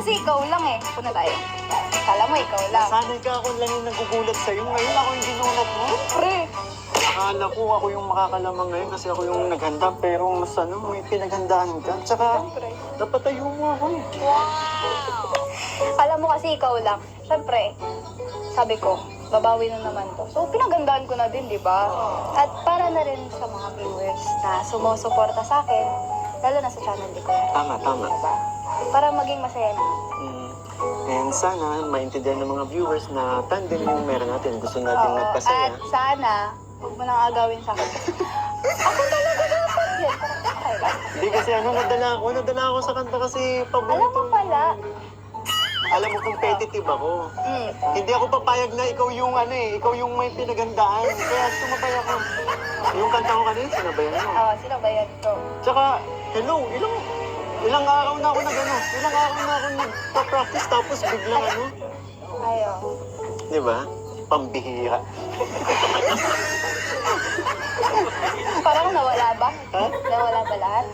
kasi ikaw lang eh. Puna tayo. Kala mo ikaw lang. Sanay ka ako lang yung nagugulat sa'yo. Ngayon ako yung ginulat mo. Pre, Akala ko ako yung makakalamang ngayon kasi ako yung naghanda. Pero mas ano, may pinaghandaan ka. Tsaka, Siyempre. napatayo mo ako eh. Alam mo kasi ikaw lang. Siyempre, sabi ko, babawi na naman to. So, pinagandaan ko na din, di ba? At para na rin sa mga viewers na sumusuporta sa akin, lalo na sa channel ko. Tama, tama. Diba? Para maging masaya na. Mm. And sana maintindihan ng mga viewers na tandem yung meron natin. Gusto natin Oo. magpasaya. At sana, huwag mo nang agawin sa akin. Ako talaga dapat yan. Lang. Hindi kasi ano, nadala ako. Nadala ako sa kanta kasi paborito. Alam mo pala, Alam mo, competitive ako. mm, Hindi ako papayag na ikaw yung ano eh, ikaw yung may pinagandaan. Kaya sumabay ako. Yung kanta ko kanina, sinabayan mo. oh, sino ba yan to? Tsaka, hello, ilang ilang araw na ako nag ano, ilang araw na ako nagpa-practice tapos biglang ano, Ayo. di ba? Pambihira. Parang nawala ba? Ha? Nawala ba lahat?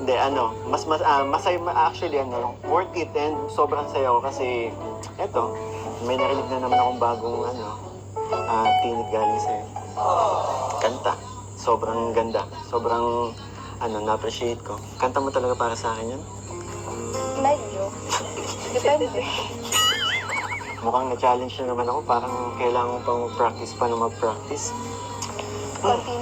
Hindi, ano, mas, mas, ah, masay, ma- actually, ano, worth it and sobrang saya ko kasi, eto, may narinig na naman akong bagong, ano, ah, tinig galing sa'yo. Kanta. Sobrang ganda. Sobrang, ano, na-appreciate ko. Kanta mo talaga para sa akin yun? Medyo. Depende. Mukhang na-challenge na naman ako. Parang kailangan ko pang mag-practice pa na mag-practice. Konti